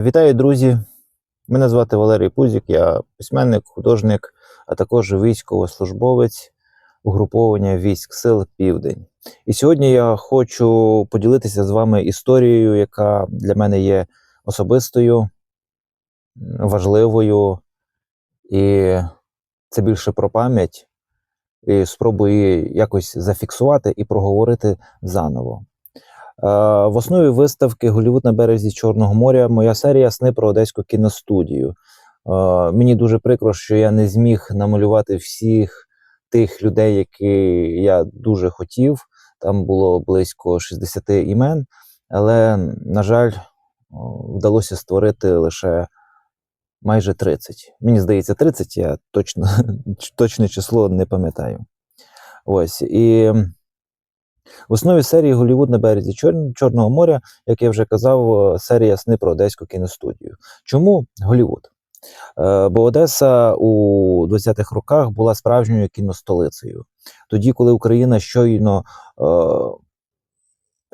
Вітаю, друзі! Мене звати Валерій Пузік, я письменник, художник, а також військовослужбовець угруповання військ сил Південь. І сьогодні я хочу поділитися з вами історією, яка для мене є особистою, важливою, і це більше про пам'ять. І спробую її якось зафіксувати і проговорити заново. Е, В основі виставки Голівуд на березі Чорного моря моя серія сни про одеську кіностудію. Е, Мені дуже прикро, що я не зміг намалювати всіх тих людей, які я дуже хотів. Там було близько 60 імен, але, на жаль, вдалося створити лише майже 30. Мені здається, 30, я точно, точне число не пам'ятаю. Ось. І в основі серії Голівуд на березі Чорного моря, як я вже казав, е, серія сни про одеську кіностудію. Чому Голівуд? Е, Бо Одеса у 20-х роках була справжньою кіностолицею. Тоді, коли Україна щойно е,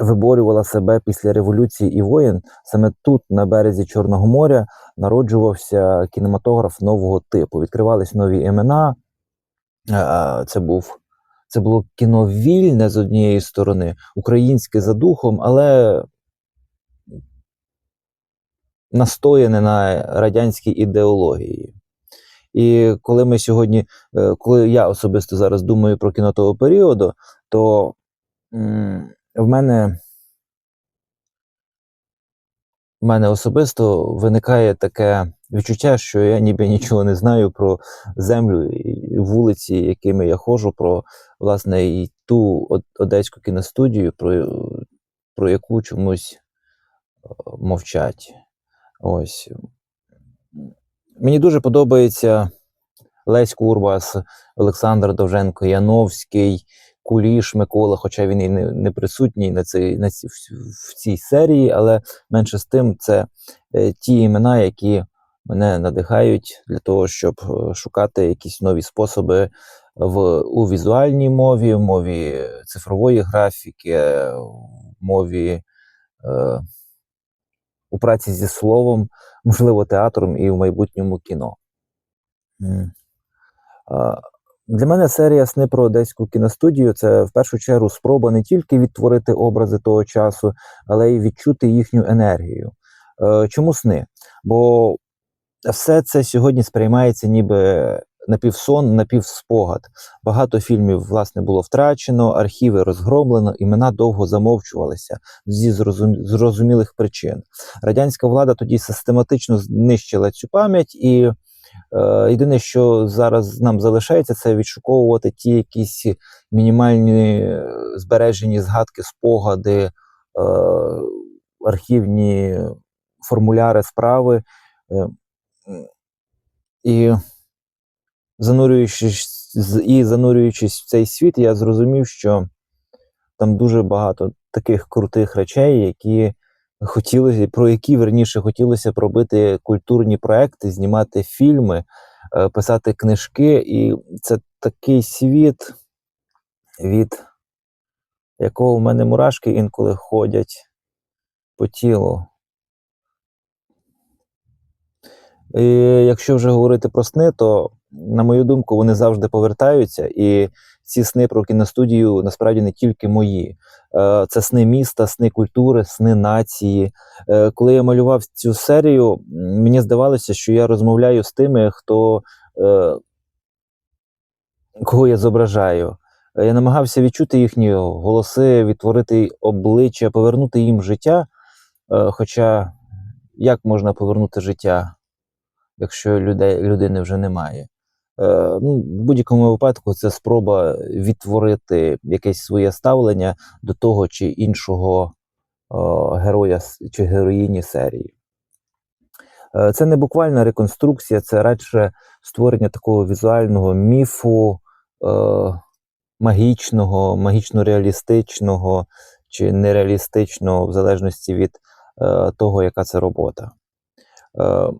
виборювала себе після революції і воєн, саме тут, на березі Чорного моря, народжувався кінематограф нового типу. Відкривались нові імена. Е, Це був це було кіно вільне з однієї сторони, українське за духом, але настояне на радянській ідеології. І коли ми сьогодні, е, коли я особисто зараз думаю про кіно того періоду, то в мене в мене особисто виникає таке відчуття, що я ніби нічого не знаю про землю і вулиці, якими я ходжу, про власне і ту одеську кіностудію, про, про яку чомусь е, мовчать. Ось. Мені дуже подобається Лесь Курбас, Олександр Довженко, Яновський, Куліш Микола, хоча він і не, не присутній на цій, на цій, в цій серії, але менше з тим, це е, ті імена, які мене надихають для того, щоб е, шукати якісь нові способи в, у візуальній мові, в мові цифрової графіки, е, мові е, у праці зі словом, можливо, театром і в майбутньому кіно. Для мене серія сни про одеську кіностудію це в першу чергу спроба не тільки відтворити образи того часу, але й відчути їхню енергію. Е, Чому сни? Бо все це сьогодні сприймається ніби напівсон, напівспогад. Багато фільмів, власне, було втрачено, архіви розгромлено, імена довго замовчувалися зі зрозум- зрозумілих причин. Радянська влада тоді систематично знищила цю пам'ять, і е, єдине, що зараз нам залишається, це відшуковувати ті якісь мінімальні е, збережені згадки, спогади, е, архівні формуляри справи. І занурюючись, і занурюючись в цей світ, я зрозумів, що там дуже багато таких крутих речей, які хотілося, про які верніше хотілося б робити культурні проекти, знімати фільми, е, писати книжки. І це такий світ, від якого в мене мурашки інколи ходять по тілу. І якщо вже говорити про сни, то, на мою думку, вони завжди повертаються. І ці сни про кіностудію насправді не тільки мої. Е, Це сни міста, сни культури, сни нації. Е, Коли я малював цю серію, мені здавалося, що я розмовляю з тими, хто е, кого я зображаю. Я намагався відчути їхні голоси, відтворити обличчя, повернути їм життя. Хоча як можна повернути життя, якщо людей, людини вже немає? Е, ну, в будь-якому випадку це спроба відтворити якесь своє ставлення до того чи іншого е, героя чи героїні серії. Е, Це не буквальна реконструкція, це радше створення такого візуального міфу, е, магічного, магічно-реалістичного чи нереалістичного, в залежності від е, того, яка це робота. Е,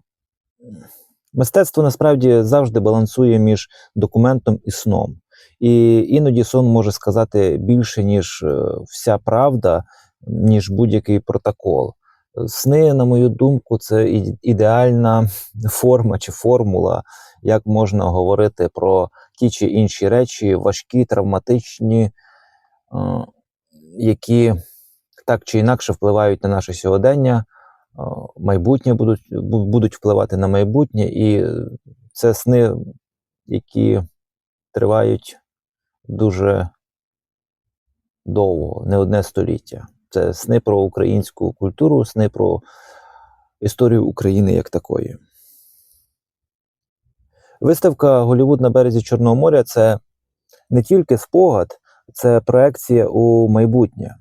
Мистецтво насправді завжди балансує між документом і сном. І іноді сон може сказати більше, ніж е, вся правда, ніж будь-який протокол. Сни, на мою думку, це ідеальна форма чи формула, як можна говорити про ті чи інші речі, важкі, травматичні, е, які так чи інакше впливають на наше сьогодення, майбутнє будуть, будуть впливати на майбутнє, і це сни, які тривають дуже довго, не одне століття. Це сни про українську культуру, сни про історію України як такої. Виставка Голівуд на березі Чорного моря це не тільки спогад, це проекція у майбутнє.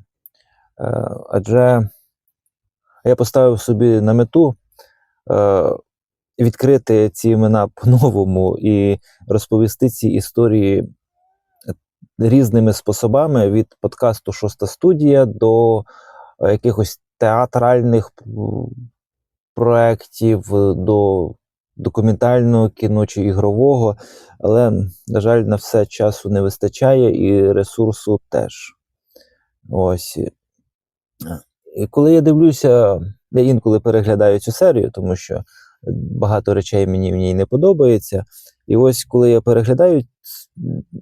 Е, Адже я поставив собі на мету е, відкрити ці імена по-новому і розповісти ці історії різними способами від подкасту Шоста студія до е, якихось театральних проєктів, до документального кіно чи ігрового. Але, на жаль, на все часу не вистачає і ресурсу теж. Ось. Коли я дивлюся, я інколи переглядаю цю серію, тому що багато речей мені в ній не подобається. І ось коли я переглядаю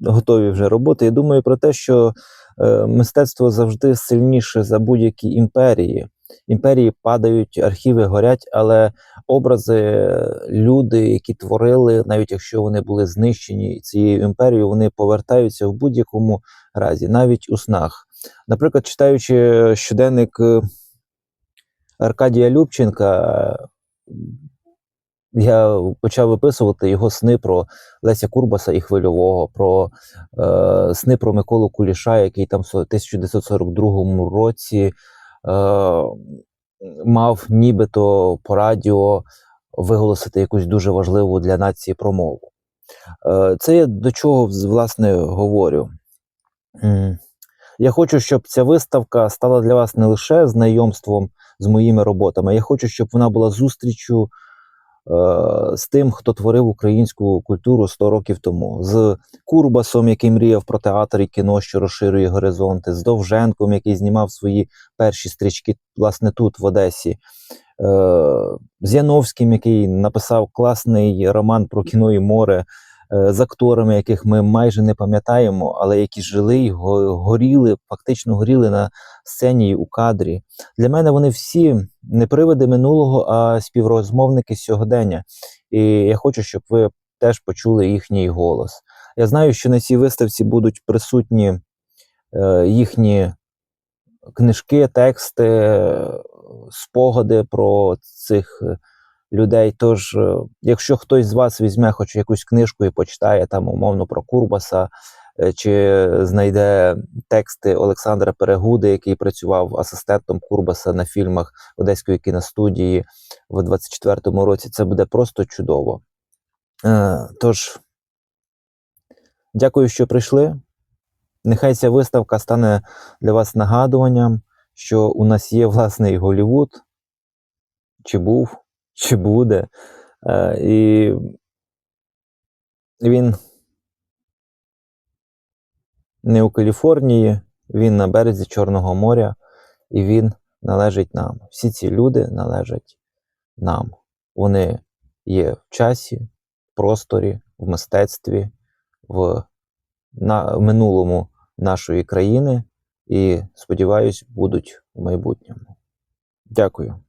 готові вже роботи, я думаю про те, що е, мистецтво завжди сильніше за будь-які імперії. Імперії падають, архіви горять, але образи, люди, які творили, навіть якщо вони були знищені цією імперією, вони повертаються в будь-якому разі, навіть у снах. Наприклад, читаючи щоденник е, Аркадія Любченка, е, я почав виписувати його сни про Леся Курбаса і Хвильового, про е, сни про Миколу Куліша, який там в 1942 році е, мав нібито по радіо виголосити якусь дуже важливу для нації промову. Е, це я до чого власне говорю. Я хочу, щоб ця виставка стала для вас не лише знайомством з моїми роботами, я хочу, щоб вона була зустрічю е, з тим, хто творив українську культуру 100 років тому, з Курбасом, який мріяв про театр і кіно, що розширює горизонти, з Довженком, який знімав свої перші стрічки, власне, тут, в Одесі, е, з Яновським, який написав класний роман про кіно і море. Е, З акторами, яких ми майже не пам'ятаємо, але які жили горіли, фактично горіли на сцені у кадрі. Для мене вони всі не привиди минулого, а співрозмовники сьогодення. І я хочу, щоб ви теж почули їхній голос. Я знаю, що на цій виставці будуть присутні е, їхні книжки, тексти, спогади про цих е, людей. Тож, е, якщо хтось з вас візьме хоч якусь книжку і почитає там умовно про Курбаса, е, чи знайде тексти Олександра Перегуди, який працював асистентом Курбаса на фільмах Одеської кіностудії в 24-му році, це буде просто чудово. Е, Тож, дякую, що прийшли. Нехай ця виставка стане для вас нагадуванням, що у нас є власний Голівуд, чи був, чи буде. Е, І він не у Каліфорнії, він на березі Чорного моря, і він належить нам. Всі ці люди належать нам. Вони є в часі, в просторі, в мистецтві, в на, в минулому нашої країни і, сподіваюсь, будуть в майбутньому. Дякую.